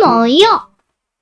뭐요?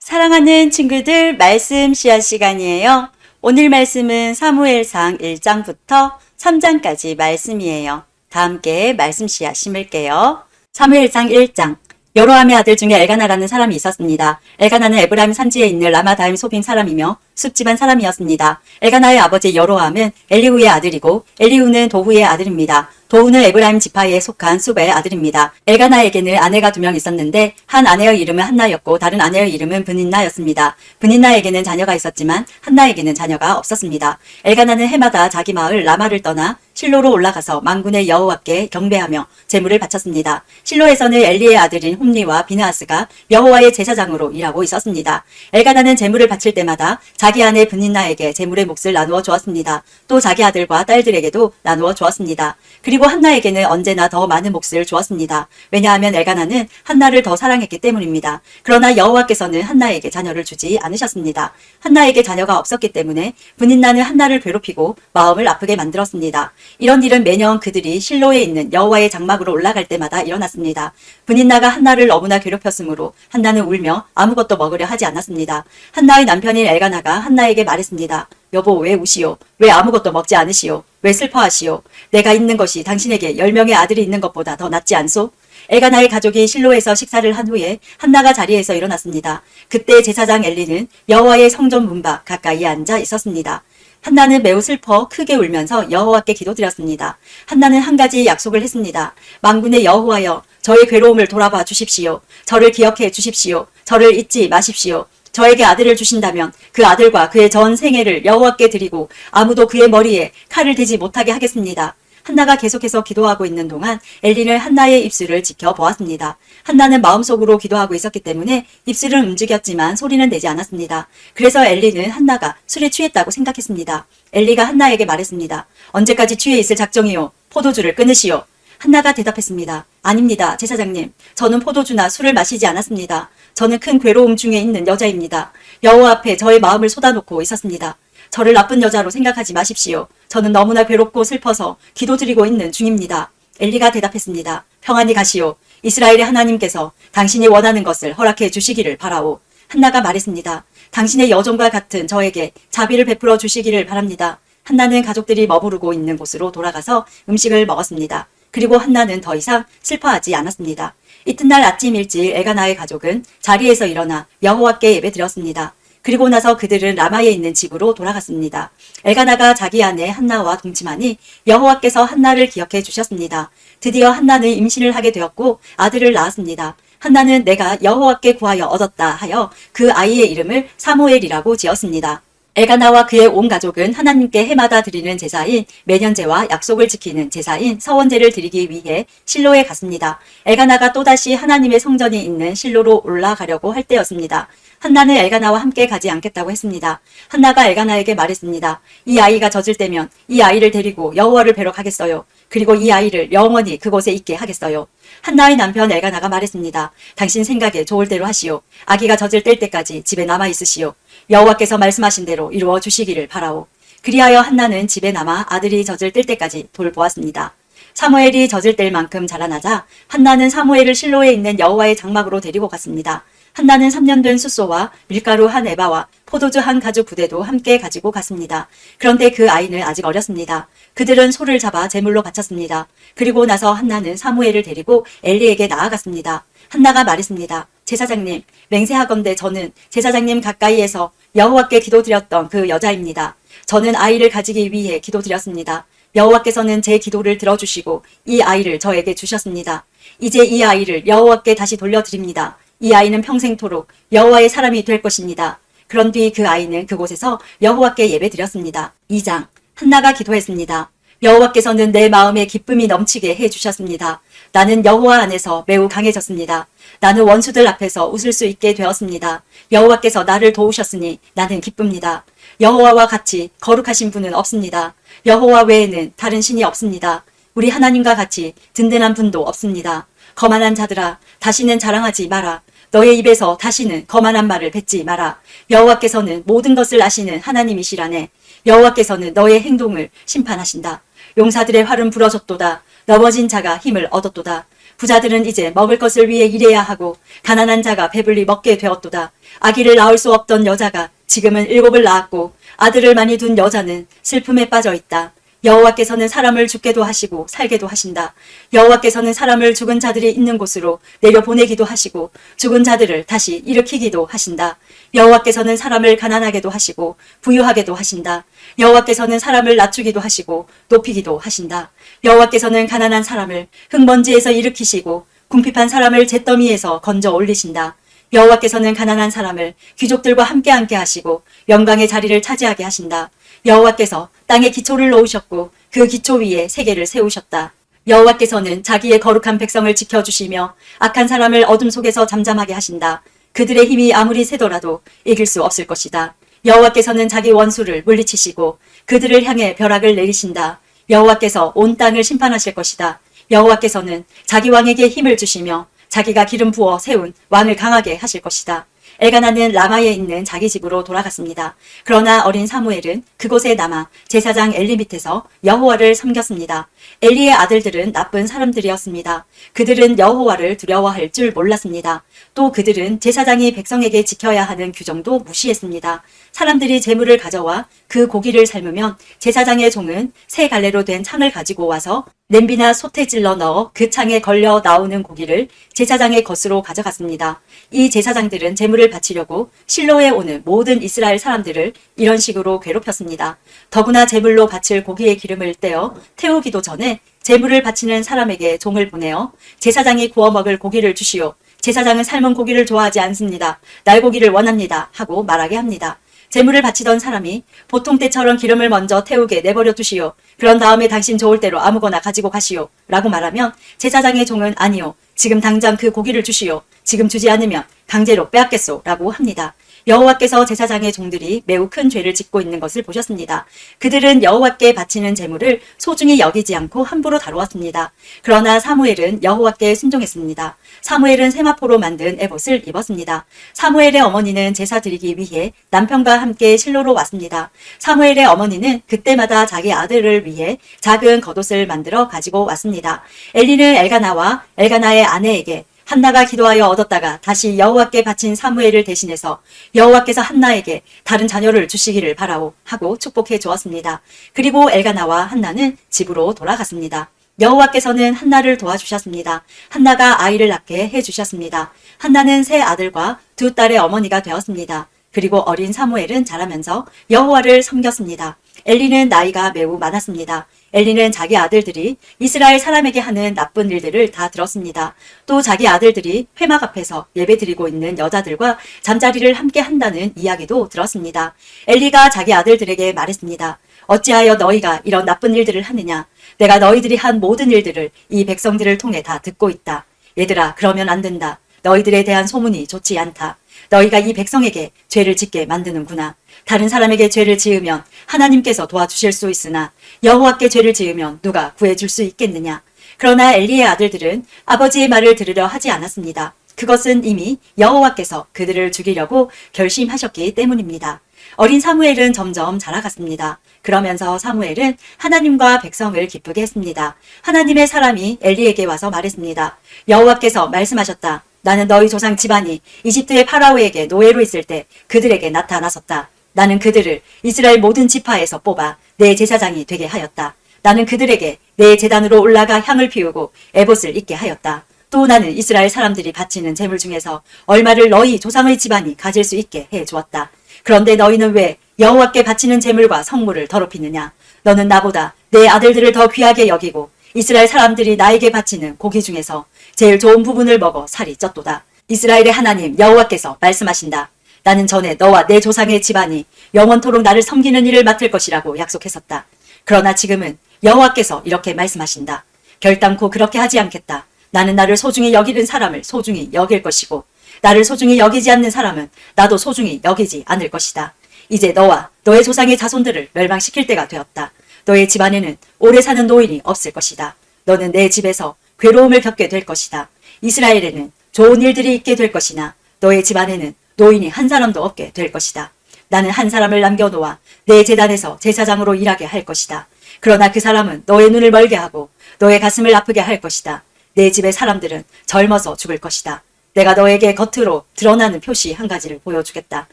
사랑하는 친구들 말씀 씨앗 시간이에요. 오늘 말씀은 사무엘상 1장부터 3장까지 말씀이에요. 다 함께 말씀 씨앗 심을게요. 사무엘상 1장 여로함의 아들 중에 엘가나라는 사람이 있었습니다. 엘가나는 에브라임 산지에 있는 라마다임 소빔 사람이며 숲집안 사람이었습니다. 엘가나의 아버지 여로함은 엘리후의 아들이고 엘리후는 도후의 아들입니다. 도후는 에브라임 지파에 속한 숲의 아들입니다. 엘가나에게는 아내가 두 명 있었는데 한 아내의 이름은 한나였고 다른 아내의 이름은 브닌나였습니다. 브닌나에게는 자녀가 있었지만 한나에게는 자녀가 없었습니다. 엘가나는 해마다 자기 마을 라마를 떠나 실로로 올라가서 망군의 여호와께 경배하며 제물을 바쳤습니다. 실로에서는 엘리의 아들인 홈리와 비나하스가 여호와의 제사장으로 일하고 있었습니다. 엘가나는 제물을 바칠 때마다 자기 아내 브닌나에게 제물의 몫을 나누어 주었습니다. 또 자기 아들과 딸들에게도 나누어 주었습니다. 그리고 한나에게는 언제나 더 많은 몫을 주었습니다. 왜냐하면 엘가나는 한나를 더 사랑했기 때문입니다. 그러나 여호와께서는 한나에게 자녀를 주지 않으셨습니다. 한나에게 자녀가 없었기 때문에 분인나는 한나를 괴롭히고 마음을 아프게 만들었습니다. 이런 일은 매년 그들이 실로에 있는 여호와의 장막으로 올라갈 때마다 일어났습니다. 분인나가 한나를 너무나 괴롭혔으므로 한나는 울며 아무것도 먹으려 하지 않았습니다. 한나의 남편인 엘가나가 한나에게 말했습니다. 여보 왜 우시오? 왜 아무것도 먹지 않으시오? 왜 슬퍼하시오? 내가 있는 것이 당신에게 열 명의 아들이 있는 것보다 더 낫지 않소? 엘가나의 가족이 실로에서 식사를 한 후에 한나가 자리에서 일어났습니다. 그때 제사장 엘리는 여호와의 성전 문밖 가까이 앉아 있었습니다. 한나는 매우 슬퍼 크게 울면서 여호와께 기도드렸습니다. 한나는 한 가지 약속을 했습니다. 망군의 여호와여, 저의 괴로움을 돌아봐 주십시오. 저를 기억해 주십시오. 저를 잊지 마십시오. 저에게 아들을 주신다면 그 아들과 그의 전 생애를 여호와께 드리고 아무도 그의 머리에 칼을 대지 못하게 하겠습니다. 한나가 계속해서 기도하고 있는 동안 엘리는 한나의 입술을 지켜보았습니다. 한나는 마음속으로 기도하고 있었기 때문에 입술은 움직였지만 소리는 내지 않았습니다. 그래서 엘리는 한나가 술에 취했다고 생각했습니다. 엘리가 한나에게 말했습니다. 언제까지 취해 있을 작정이요? 포도주를 끊으시오. 한나가 대답했습니다. 아닙니다, 제사장님. 저는 포도주나 술을 마시지 않았습니다. 저는 큰 괴로움 중에 있는 여자입니다. 여호와 앞에 저의 마음을 쏟아놓고 있었습니다. 저를 나쁜 여자로 생각하지 마십시오. 저는 너무나 괴롭고 슬퍼서 기도드리고 있는 중입니다. 엘리가 대답했습니다. 평안히 가시오. 이스라엘의 하나님께서 당신이 원하는 것을 허락해 주시기를 바라오. 한나가 말했습니다. 당신의 여종과 같은 저에게 자비를 베풀어 주시기를 바랍니다. 한나는 가족들이 머무르고 있는 곳으로 돌아가서 음식을 먹었습니다. 그리고 한나는 더 이상 슬퍼하지 않았습니다. 이튿날 아침 일찍 에가나의 가족은 자리에서 일어나 여호와께 예배드렸습니다. 그리고 나서 그들은 라마에 있는 집으로 돌아갔습니다. 엘가나가 자기 아내 한나와 동침하니 여호와께서 한나를 기억해 주셨습니다. 드디어 한나는 임신을 하게 되었고 아들을 낳았습니다. 한나는 내가 여호와께 구하여 얻었다 하여 그 아이의 이름을 사무엘이라고 지었습니다. 엘가나와 그의 온 가족은 하나님께 해마다 드리는 제사인 매년제와 약속을 지키는 제사인 서원제를 드리기 위해 실로에 갔습니다. 엘가나가 또다시 하나님의 성전이 있는 실로로 올라가려고 할 때였습니다. 한나는 엘가나와 함께 가지 않겠다고 했습니다. 한나가 엘가나에게 말했습니다. 이 아이가 젖을 때면 이 아이를 데리고 여호와를 뵈러 가겠어요. 그리고 이 아이를 영원히 그곳에 있게 하겠어요. 한나의 남편 엘가나가 말했습니다. 당신 생각에 좋을 대로 하시오. 아기가 젖을 뗄 때까지 집에 남아 있으시오. 여호와께서 말씀하신 대로 이루어 주시기를 바라오. 그리하여 한나는 집에 남아 아들이 젖을 뗄 때까지 돌보았습니다. 사무엘이 젖을 뗄 만큼 자라나자 한나는 사무엘을 실로에 있는 여호와의 장막으로 데리고 갔습니다. 한나는 3년 된 숫소와 밀가루 한 에바와 포도주 한 가죽 부대도 함께 가지고 갔습니다. 그런데 그 아이는 아직 어렸습니다. 그들은 소를 잡아 제물로 바쳤습니다. 그리고 나서 한나는 사무엘을 데리고 엘리에게 나아갔습니다. 한나가 말했습니다. 제사장님, 맹세하건대 저는 제사장님 가까이에서 여호와께 기도드렸던 그 여자입니다. 저는 아이를 가지기 위해 기도드렸습니다. 여호와께서는 제 기도를 들어주시고 이 아이를 저에게 주셨습니다. 이제 이 아이를 여호와께 다시 돌려드립니다. 이 아이는 평생토록 여호와의 사람이 될 것입니다. 그런 뒤 그 아이는 그곳에서 여호와께 예배드렸습니다. 2장 한나가 기도했습니다. 여호와께서는 내 마음에 기쁨이 넘치게 해 주셨습니다. 나는 여호와 안에서 매우 강해졌습니다. 나는 원수들 앞에서 웃을 수 있게 되었습니다. 여호와께서 나를 도우셨으니 나는 기쁩니다. 여호와와 같이 거룩하신 분은 없습니다. 여호와 외에는 다른 신이 없습니다. 우리 하나님과 같이 든든한 분도 없습니다. 거만한 자들아 다시는 자랑하지 마라. 너의 입에서 다시는 거만한 말을 뱉지 마라. 여호와께서는 모든 것을 아시는 하나님이시라네. 여호와께서는 너의 행동을 심판하신다. 용사들의 활은 부러졌도다. 넘어진 자가 힘을 얻었도다. 부자들은 이제 먹을 것을 위해 일해야 하고 가난한 자가 배불리 먹게 되었도다. 아기를 낳을 수 없던 여자가 지금은 일곱을 낳았고 아들을 많이 둔 여자는 슬픔에 빠져 있다. 여호와께서는 사람을 죽게도 하시고 살게도 하신다. 여호와께서는 사람을 죽은 자들이 있는 곳으로 내려 보내기도 하시고 죽은 자들을 다시 일으키기도 하신다. 여호와께서는 사람을 가난하게도 하시고 부유하게도 하신다. 여호와께서는 사람을 낮추기도 하시고 높이기도 하신다. 여호와께서는 가난한 사람을 흙먼지에서 일으키시고 궁핍한 사람을 잿더미에서 건져 올리신다. 여호와께서는 가난한 사람을 귀족들과 함께 함께 하시고 영광의 자리를 차지하게 하신다. 여호와께서 땅에 기초를 놓으셨고 그 기초 위에 세계를 세우셨다. 여호와께서는 자기의 거룩한 백성을 지켜주시며 악한 사람을 어둠 속에서 잠잠하게 하신다. 그들의 힘이 아무리 세더라도 이길 수 없을 것이다. 여호와께서는 자기 원수를 물리치시고 그들을 향해 벼락을 내리신다. 여호와께서 온 땅을 심판하실 것이다. 여호와께서는 자기 왕에게 힘을 주시며 자기가 기름 부어 세운 왕을 강하게 하실 것이다. 엘가나는 라마에 있는 자기 집으로 돌아갔습니다. 그러나 어린 사무엘은 그곳에 남아 제사장 엘리 밑에서 여호와를 섬겼습니다. 엘리의 아들들은 나쁜 사람들이었습니다. 그들은 여호와를 두려워할 줄 몰랐습니다. 또 그들은 제사장이 백성에게 지켜야 하는 규정도 무시했습니다. 사람들이 재물을 가져와 그 고기를 삶으면 제사장의 종은 새 갈래로 된 창을 가지고 와서 냄비나 솥에 찔러 넣어 그 창에 걸려 나오는 고기를 제사장의 것으로 가져갔습니다. 이 제사장들은 재물을 바치려고 실로에 오는 모든 이스라엘 사람들을 이런 식으로 괴롭혔습니다. 더구나 재물로 바칠 고기의 기름을 떼어 태우기도 전에 재물을 바치는 사람에게 종을 보내어 제사장이 구워 먹을 고기를 주시오. 제사장은 삶은 고기를 좋아하지 않습니다. 날고기를 원합니다. 하고 말하게 합니다. 재물을 바치던 사람이 보통 때처럼 기름을 먼저 태우게 내버려 두시오. 그런 다음에 당신 좋을 대로 아무거나 가지고 가시오. 라고 말하면 제사장의 종은 아니요. 지금 당장 그 고기를 주시오. 지금 주지 않으면 강제로 빼앗겠소. 라고 합니다. 여호와께서 제사장의 종들이 매우 큰 죄를 짓고 있는 것을 보셨습니다. 그들은 여호와께 바치는 재물을 소중히 여기지 않고 함부로 다루었습니다. 그러나 사무엘은 여호와께 순종했습니다. 사무엘은 세마포로 만든 에봇을 입었습니다. 사무엘의 어머니는 제사 드리기 위해 남편과 함께 실로로 왔습니다. 사무엘의 어머니는 그때마다 자기 아들을 위해 작은 겉옷을 만들어 가지고 왔습니다. 엘리는 엘가나와 엘가나의 아내에게 한나가 기도하여 얻었다가 다시 여호와께 바친 사무엘을 대신해서 여호와께서 한나에게 다른 자녀를 주시기를 바라오 하고 축복해 주었습니다. 그리고 엘가나와 한나는 집으로 돌아갔습니다. 여호와께서는 한나를 도와주셨습니다. 한나가 아이를 낳게 해주셨습니다. 한나는 세 아들과 두 딸의 어머니가 되었습니다. 그리고 어린 사무엘은 자라면서 여호와를 섬겼습니다. 엘리는 나이가 매우 많았습니다. 엘리는 자기 아들들이 이스라엘 사람에게 하는 나쁜 일들을 다 들었습니다. 또 자기 아들들이 회막 앞에서 예배드리고 있는 여자들과 잠자리를 함께 한다는 이야기도 들었습니다. 엘리가 자기 아들들에게 말했습니다. 어찌하여 너희가 이런 나쁜 일들을 하느냐? 내가 너희들이 한 모든 일들을 이 백성들을 통해 다 듣고 있다. 얘들아, 그러면 안 된다. 너희들에 대한 소문이 좋지 않다. 너희가 이 백성에게 죄를 짓게 만드는구나. 다른 사람에게 죄를 지으면 하나님께서 도와주실 수 있으나 여호와께 죄를 지으면 누가 구해줄 수 있겠느냐. 그러나 엘리의 아들들은 아버지의 말을 들으려 하지 않았습니다. 그것은 이미 여호와께서 그들을 죽이려고 결심하셨기 때문입니다. 어린 사무엘은 점점 자라갔습니다. 그러면서 사무엘은 하나님과 백성을 기쁘게 했습니다. 하나님의 사람이 엘리에게 와서 말했습니다. 여호와께서 말씀하셨다. 나는 너희 조상 집안이 이집트의 파라오에게 노예로 있을 때 그들에게 나타나섰다. 나는 그들을 이스라엘 모든 지파에서 뽑아 내 제사장이 되게 하였다. 나는 그들에게 내 재단으로 올라가 향을 피우고 에봇을 입게 하였다. 또 나는 이스라엘 사람들이 바치는 재물 중에서 얼마를 너희 조상의 집안이 가질 수 있게 해 주었다. 그런데 너희는 왜 여호와께 바치는 재물과 성물을 더럽히느냐? 너는 나보다 내 아들들을 더 귀하게 여기고 이스라엘 사람들이 나에게 바치는 고기 중에서 제일 좋은 부분을 먹어 살이 쪘도다. 이스라엘의 하나님 여호와께서 말씀하신다. 나는 전에 너와 내 조상의 집안이 영원토록 나를 섬기는 일을 맡을 것이라고 약속했었다. 그러나 지금은 여호와께서 이렇게 말씀하신다. 결단코 그렇게 하지 않겠다. 나는 나를 소중히 여기는 사람을 소중히 여길 것이고 나를 소중히 여기지 않는 사람은 나도 소중히 여기지 않을 것이다. 이제 너와 너의 조상의 자손들을 멸망시킬 때가 되었다. 너의 집안에는 오래 사는 노인이 없을 것이다. 너는 내 집에서 괴로움을 겪게 될 것이다. 이스라엘에는 좋은 일들이 있게 될 것이나 너의 집안에는 노인이 한 사람도 없게 될 것이다. 나는 한 사람을 남겨놓아 내 재단에서 제사장으로 일하게 할 것이다. 그러나 그 사람은 너의 눈을 멀게 하고 너의 가슴을 아프게 할 것이다. 내 집의 사람들은 젊어서 죽을 것이다. 내가 너에게 겉으로 드러나는 표시 한 가지를 보여주겠다.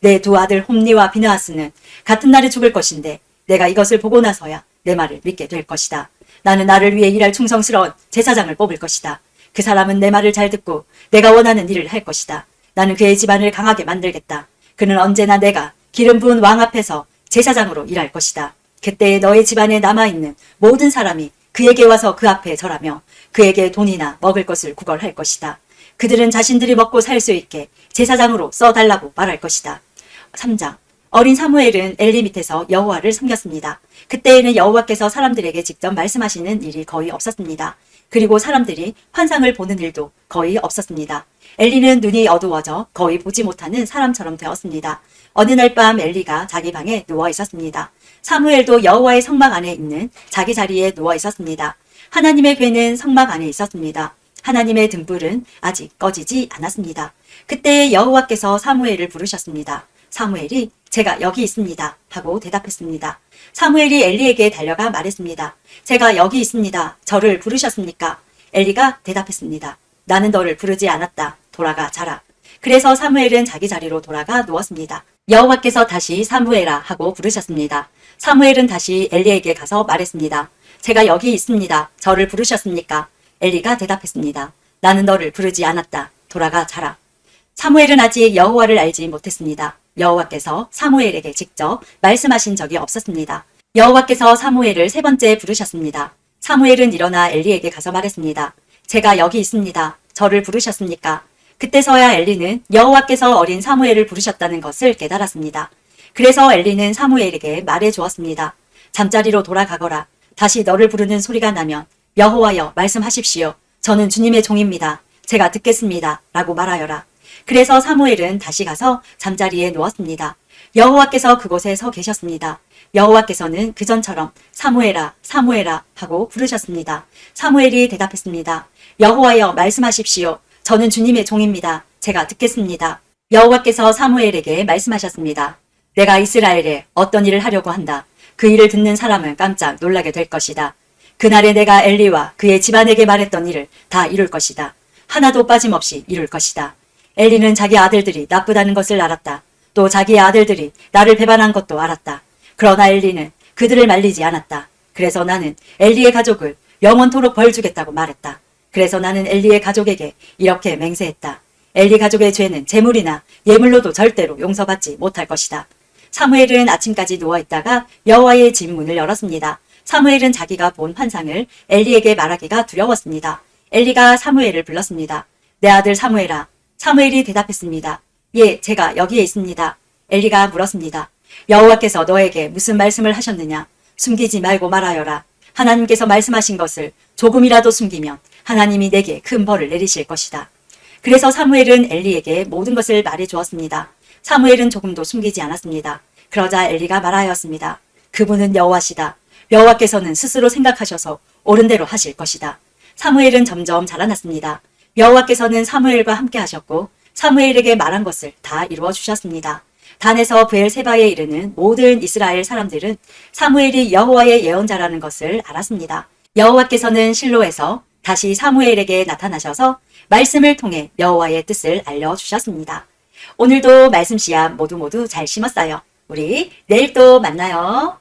내 두 아들 홈니와 비나하스는 같은 날에 죽을 것인데 내가 이것을 보고 나서야 내 말을 믿게 될 것이다. 나는 나를 위해 일할 충성스러운 제사장을 뽑을 것이다. 그 사람은 내 말을 잘 듣고 내가 원하는 일을 할 것이다. 나는 그의 집안을 강하게 만들겠다. 그는 언제나 내가 기름 부은 왕 앞에서 제사장으로 일할 것이다. 그때에 너의 집안에 남아있는 모든 사람이 그에게 와서 그 앞에 절하며 그에게 돈이나 먹을 것을 구걸할 것이다. 그들은 자신들이 먹고 살 수 있게 제사장으로 써달라고 말할 것이다. 3장 어린 사무엘은 엘리 밑에서 여호와를 섬겼습니다. 그때에는 여호와께서 사람들에게 직접 말씀하시는 일이 거의 없었습니다. 그리고 사람들이 환상을 보는 일도 거의 없었습니다. 엘리는 눈이 어두워져 거의 보지 못하는 사람처럼 되었습니다. 어느 날 밤 엘리가 자기 방에 누워 있었습니다. 사무엘도 여호와의 성막 안에 있는 자기 자리에 누워 있었습니다. 하나님의 괴는 성막 안에 있었습니다. 하나님의 등불은 아직 꺼지지 않았습니다. 그때 여호와께서 사무엘을 부르셨습니다. 사무엘이 제가 여기 있습니다. 하고 대답했습니다. 사무엘이 엘리에게 달려가 말했습니다. 제가 여기 있습니다. 저를 부르셨습니까? 엘리가 대답했습니다. 나는 너를 부르지 않았다. 돌아가 자라. 그래서 사무엘은 자기 자리로 돌아가 누웠습니다. 여호와께서 다시 사무엘아 하고 부르셨습니다. 사무엘은 다시 엘리에게 가서 말했습니다. 제가 여기 있습니다. 저를 부르셨습니까? 엘리가 대답했습니다. 나는 너를 부르지 않았다. 돌아가 자라. 사무엘은 아직 여호와를 알지 못했습니다. 여호와께서 사무엘에게 직접 말씀하신 적이 없었습니다. 여호와께서 사무엘을 세 번째 부르셨습니다. 사무엘은 일어나 엘리에게 가서 말했습니다. 제가 여기 있습니다. 저를 부르셨습니까? 그때서야 엘리는 여호와께서 어린 사무엘을 부르셨다는 것을 깨달았습니다. 그래서 엘리는 사무엘에게 말해 주었습니다. 잠자리로 돌아가거라. 다시 너를 부르는 소리가 나면 여호와여 말씀하십시오. 저는 주님의 종입니다. 제가 듣겠습니다. 라고 말하여라. 그래서 사무엘은 다시 가서 잠자리에 누웠습니다. 여호와께서 그곳에 서 계셨습니다. 여호와께서는 그전처럼 사무엘아 사무엘아 하고 부르셨습니다. 사무엘이 대답했습니다. 여호와여 말씀하십시오. 저는 주님의 종입니다. 제가 듣겠습니다. 여호와께서 사무엘에게 말씀하셨습니다. 내가 이스라엘에 어떤 일을 하려고 한다. 그 일을 듣는 사람은 깜짝 놀라게 될 것이다. 그날에 내가 엘리와 그의 집안에게 말했던 일을 다 이룰 것이다. 하나도 빠짐없이 이룰 것이다. 엘리는 자기 아들들이 나쁘다는 것을 알았다. 또 자기의 아들들이 나를 배반한 것도 알았다. 그러나 엘리는 그들을 말리지 않았다. 그래서 나는 엘리의 가족을 영원토록 벌 주겠다고 말했다. 그래서 나는 엘리의 가족에게 이렇게 맹세했다. 엘리 가족의 죄는 재물이나 예물로도 절대로 용서받지 못할 것이다. 사무엘은 아침까지 누워 있다가 여호와의 집 문을 열었습니다. 사무엘은 자기가 본 환상을 엘리에게 말하기가 두려웠습니다. 엘리가 사무엘을 불렀습니다. 내 아들 사무엘아. 사무엘이 대답했습니다. 예, 제가 여기에 있습니다. 엘리가 물었습니다. 여호와께서 너에게 무슨 말씀을 하셨느냐? 숨기지 말고 말하여라. 하나님께서 말씀하신 것을 조금이라도 숨기면 하나님이 내게 큰 벌을 내리실 것이다. 그래서 사무엘은 엘리에게 모든 것을 말해 주었습니다. 사무엘은 조금도 숨기지 않았습니다. 그러자 엘리가 말하였습니다. 그분은 여호와시다. 여호와께서는 스스로 생각하셔서 옳은 대로 하실 것이다. 사무엘은 점점 자라났습니다. 여호와께서는 사무엘과 함께 하셨고 사무엘에게 말한 것을 다 이루어 주셨습니다. 단에서 브엘세바에 이르는 모든 이스라엘 사람들은 사무엘이 여호와의 예언자라는 것을 알았습니다. 여호와께서는 실로에서 다시 사무엘에게 나타나셔서 말씀을 통해 여호와의 뜻을 알려 주셨습니다. 오늘도 말씀 씨앗 모두 모두 잘 심었어요. 우리 내일 또 만나요.